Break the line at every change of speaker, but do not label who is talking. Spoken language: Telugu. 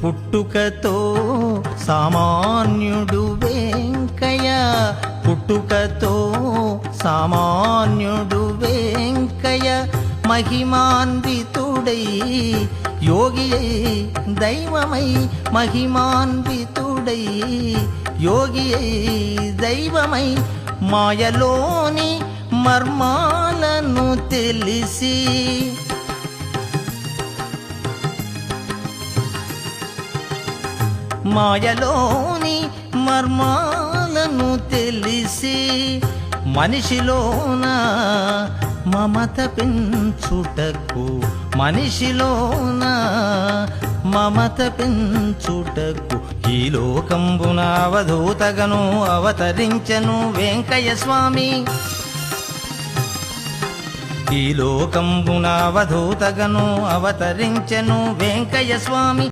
పుట్టుకతో సామాన్యుడు వెంకయ్య పుట్టుకతో సామాన్యుడు వెంకయ్య మహిమాన్వితుడై యోగి దైవమై మహిమాన్వితుడై యోగి దైవమై మాయలోని మర్మాలను తెలిసి మాయలోని మర్మాలను తెలిసి మనిషిలోన మమత పెంచుటకు మనిషిలోన మమత పెంచుటకు ఈ లోకంబున అవధూతగను అవతరించను వెంకయ్య స్వామి ఈ లోకంబున అవధూతగను అవతరించను వెంకయ్య స్వామి